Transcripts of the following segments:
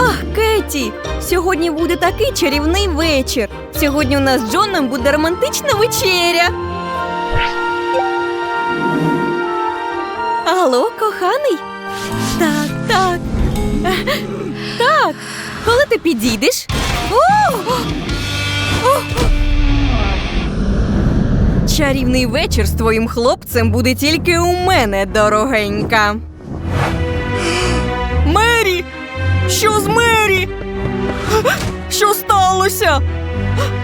Ах, Кеті! Сьогодні буде такий чарівний вечір. Сьогодні у нас з Джоном буде романтична вечеря. Алло, коханий? Так, так. Так. Коли ти підійдеш? О! Чарівний вечір з твоїм хлопцем буде тільки у мене, дорогенька. Що з Мері? Що сталося?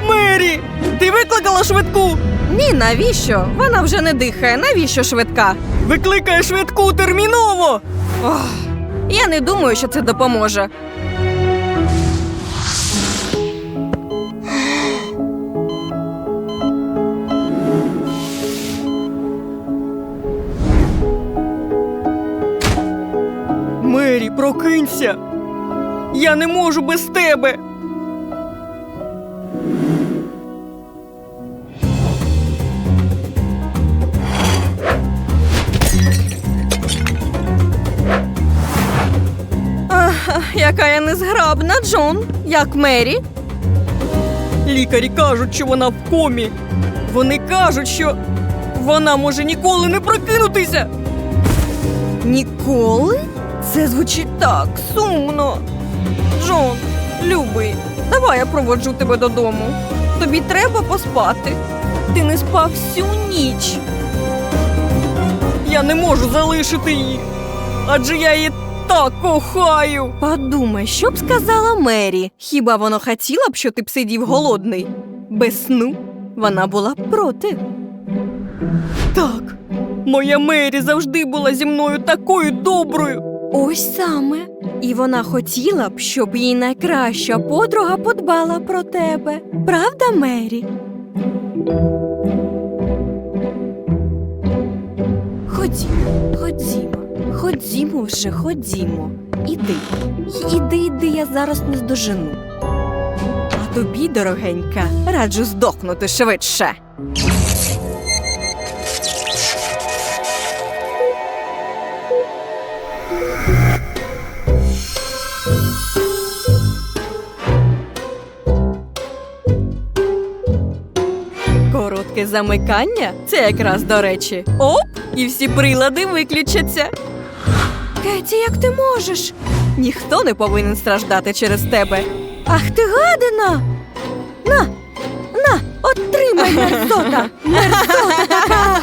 Мері! Ти викликала швидку? Ні, навіщо? Вона вже не дихає. Навіщо швидка? Викликає швидку терміново. Ох, я не думаю, що це допоможе. Мері, прокинься. Я не можу без тебе. Ах, яка я незграбна, Джон. Як Мері? Лікарі кажуть, що вона в комі. Вони кажуть, що вона може ніколи не прокинутися. Ніколи? Це звучить так сумно. Джон, любий, давай я проводжу тебе додому. Тобі треба поспати. Ти не спав всю ніч. Я не можу залишити її, адже я її так кохаю. Подумай, що б сказала Мері? Хіба вона хотіла б, що ти б сидів голодний? Без сну вона була б проти. Так, моя Мері завжди була зі мною такою доброю. Ось саме. І вона хотіла б, щоб її найкраща подруга подбала про тебе. Правда, Мері? Ходімо, ходімо, ходімо вже, ходімо. Іди, іди, іди, я зараз не здожену. А тобі, дорогенька, раджу здохнути швидше. Замикання це якраз до речі. Оп! І всі прилади виключаться. Кеті, як ти можеш? Ніхто не повинен страждати через тебе. Ах ти гадина! На, на, отримай мерзота! Мерзота така!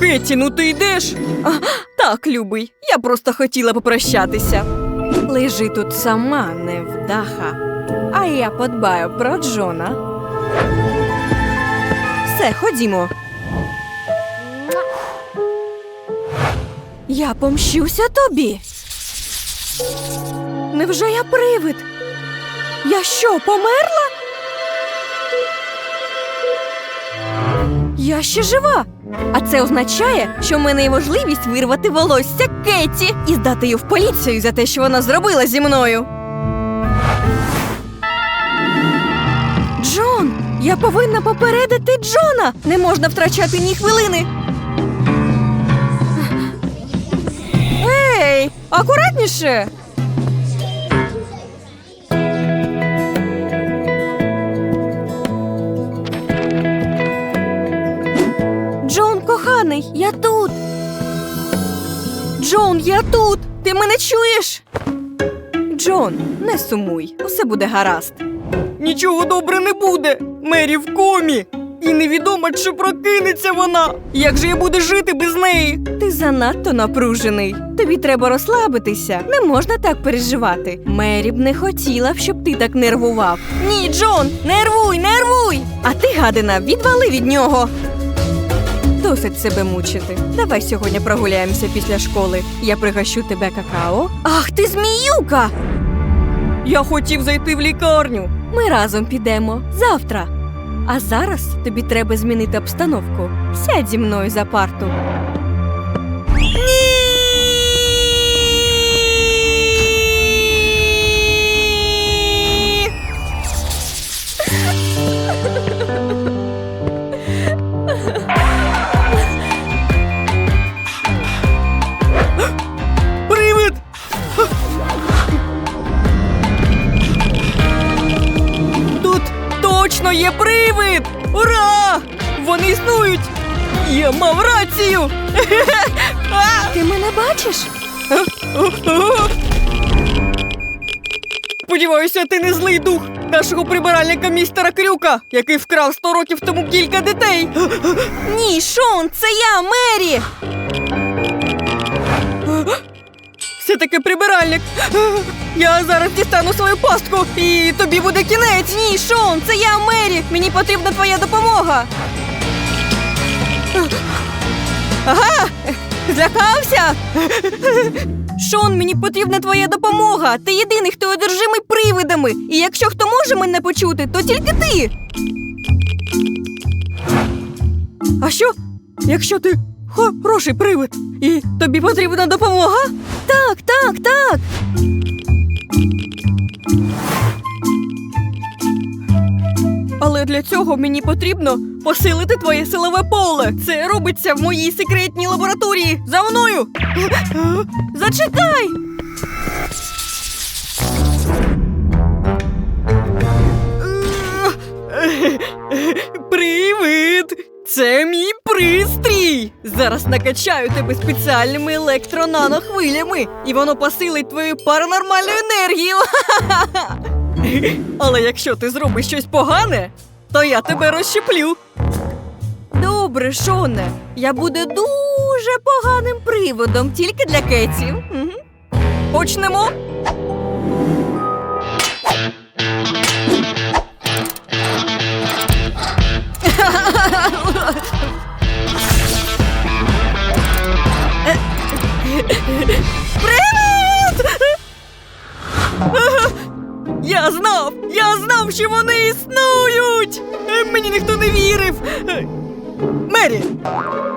Кеті, ну ти йдеш? Так, любий, я просто хотіла попрощатися. Лежи тут сама, невдаха. А я подбаю про Джона. Все, ходімо. Я помщуся тобі. Невже я привид? Я що, померла? Я ще жива. А це означає, що в мене є можливість вирвати волосся Кеті і здати її в поліцію за те, що вона зробила зі мною. Я повинна попередити Джона. Не можна втрачати ні хвилини. Ей, акуратніше. Джон, коханий, я тут. Джон, я тут. Ти мене чуєш? Джон, не сумуй, усе буде гаразд. Нічого добре не буде. Мері в комі. І невідомо, чи прокинеться вона. Як же я буду жити без неї? Ти занадто напружений. Тобі треба розслабитися. Не можна так переживати. Мері б не хотіла, щоб ти так нервував. Ні, Джон, нервуй, нервуй! А ти, гадина, відвали від нього. Досить себе мучити. Давай сьогодні прогуляємося після школи. Я пригощу тебе какао. Ах, ти зміюка! Я хотів зайти в лікарню. Ми разом підемо завтра. А зараз тобі треба змінити обстановку. Сядь зі мною за парту. Існують! Я мав рацію! Ти мене бачиш? Сподіваюся, ти не злий дух нашого прибиральника містера Крюка, який вкрав 100 років тому кілька дітей. Ні, Шон, це я, Мері! Все таки прибиральник. Я зараз дістану свою пастку, і тобі буде кінець. Ні, Шон, це я, Мері! Мені потрібна твоя допомога! Ага! Злякався? Шон, мені потрібна твоя допомога! Ти єдиний, хто одержимий привидами! І якщо хто може мене почути, то тільки ти! А що, якщо ти хороший привид, і тобі потрібна допомога? Так, так, так! Але для цього мені потрібно посилити твоє силове поле. Це робиться в моїй секретній лабораторії. За мною! Зачекай! Привид! Це мій пристрій! Зараз накачаю тебе спеціальними електронанохвилями, і воно посилить твою паранормальну енергію. Але якщо ти зробиш щось погане, то я тебе розщеплю. Добре, Шоне, я буду дуже поганим приводом тільки для Кеті. Мгм. Почнемо. Привіт! Я знав! Я знав, що вони існують! Е, Мені ніхто не вірив. Е, Мері,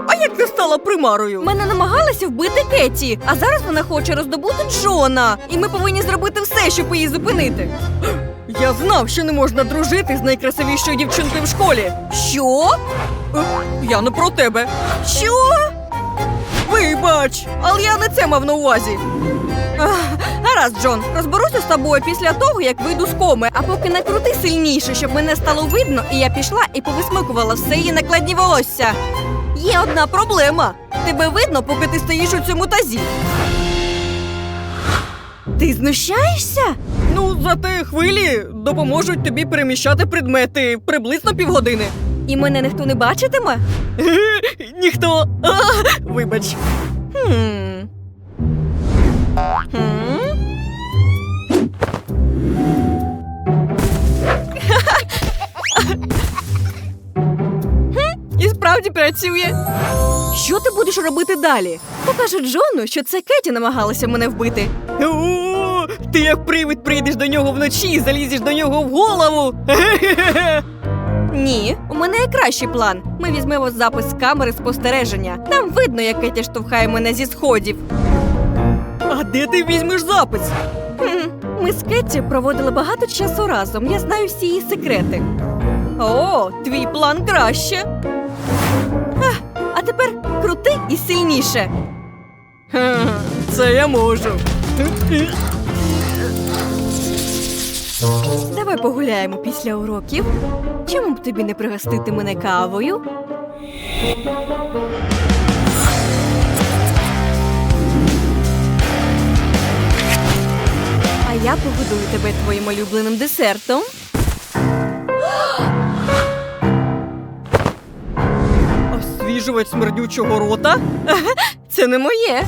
а як ти стала примарою? Мене намагалися вбити Кеті, а зараз вона хоче роздобути Джона. І ми повинні зробити все, щоб її зупинити. Я знав, що не можна дружити з найкрасивішою дівчинкою в школі. Що? Е, Я не про тебе. Що? Вибач, але я не це мав на увазі. Ах, Гаразд, Джон, розберуся з тобою після того, як вийду з коми, а поки накрути сильніше, щоб мене стало видно, і я пішла і повисмикувала все її накладні волосся. Є одна проблема. Тебе видно, поки ти стоїш у цьому тазі. Ти знущаєшся? Ну, зате хвилі допоможуть тобі переміщати предмети приблизно півгодини. І мене ніхто не бачитиме? Ніхто. А, вибач. Хм. Хм? Справді працює. Що ти будеш робити далі? Покажу Джону, що це Кеті намагалася мене вбити. О, ти як привид прийдеш до нього вночі і залізеш до нього в голову. Ні, у мене є кращий план. Ми візьмемо запис з камери спостереження. Там видно, як Кеті штовхає мене зі сходів. А де ти візьмеш запис? Хм, Ми з Кетті проводили багато часу разом. Я знаю всі її секрети. О, твій план краще. А тепер крути і сильніше. Це я можу. Давай погуляємо після уроків. Чому б тобі не пригостити мене кавою? А я погодую тебе твоїм улюбленим десертом. Освіжувач смердючого рота? Це не моє.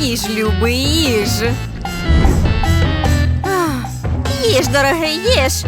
Їж, любий, їж. Їж, дорогий, їж.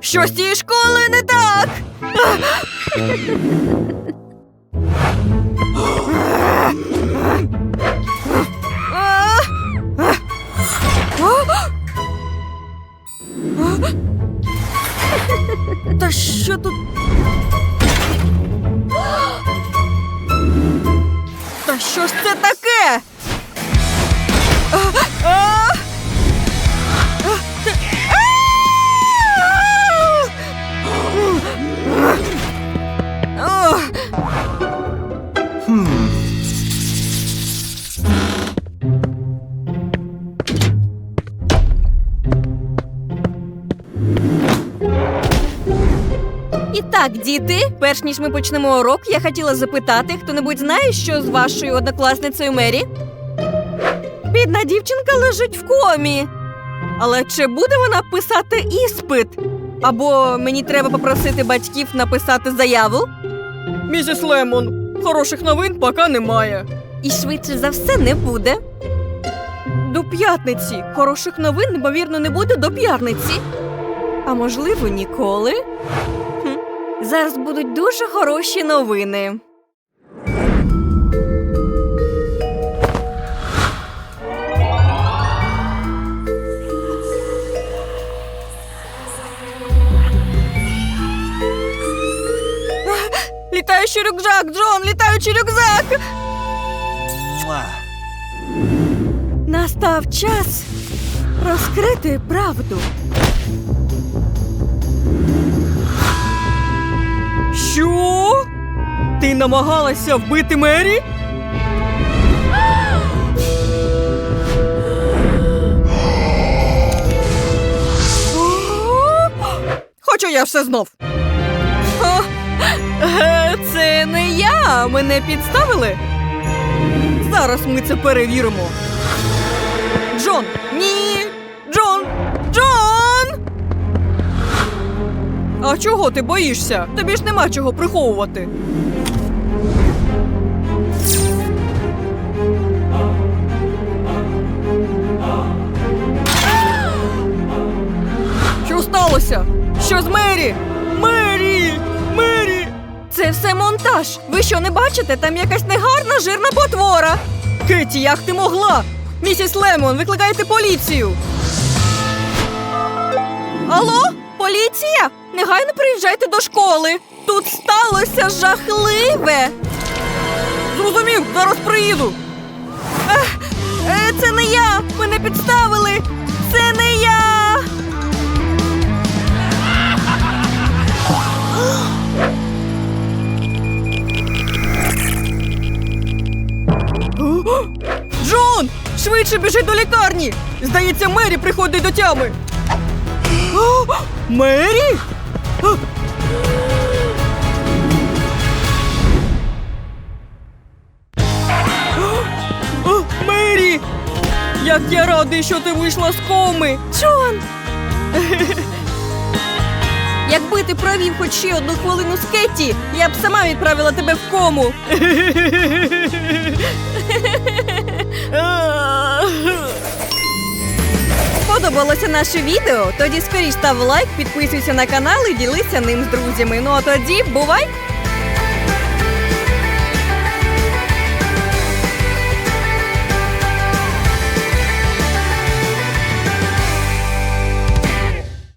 Що з цією школою не так? Та що тут? Та що ж це таке? Діти, перш ніж ми почнемо урок, я хотіла запитати, хто-небудь знає, що з вашою однокласницею Мері? Бідна дівчинка лежить в комі. Але чи буде вона писати іспит? Або мені треба попросити батьків написати заяву? Місіс Лемон, хороших новин поки немає. І швидше за все не буде. До п'ятниці. Хороших новин, ймовірно, не буде до п'ятниці. А можливо, ніколи. Зараз будуть дуже хороші новини. Літаючий рюкзак, Джон, літаючий рюкзак. Настав час розкрити правду. Намагалася вбити Мері? Хоча я все знов. Е, це не я. Мене підставили. Зараз ми це перевіримо. Джон! Ні! Джон! Джон! А чого ти боїшся? Тобі ж нема чого приховувати. Що з Мері? Мері! Мері! Це все монтаж. Ви що не бачите? Там якась негарна жирна потвора. Кеті, як ти могла? Місіс Лемон, викликайте поліцію. Алло, поліція? Негайно приїжджайте до школи. Тут сталося жахливе. Зрозумів, зараз приїду. Е, це не я. Мене підставили. Це не я. Джон! Швидше біжи до лікарні! Здається, Мері приходить до тями. О, Мері? О, Мері! Як я радий, що ти вийшла з коми! Джон! Ти провів хоч ще одну хвилину з Кетті, я б сама відправила тебе в кому. Сподобалося наше відео? Тоді скоріш став лайк, підписуйся на канал і ділися ним з друзями. Ну а тоді бувай!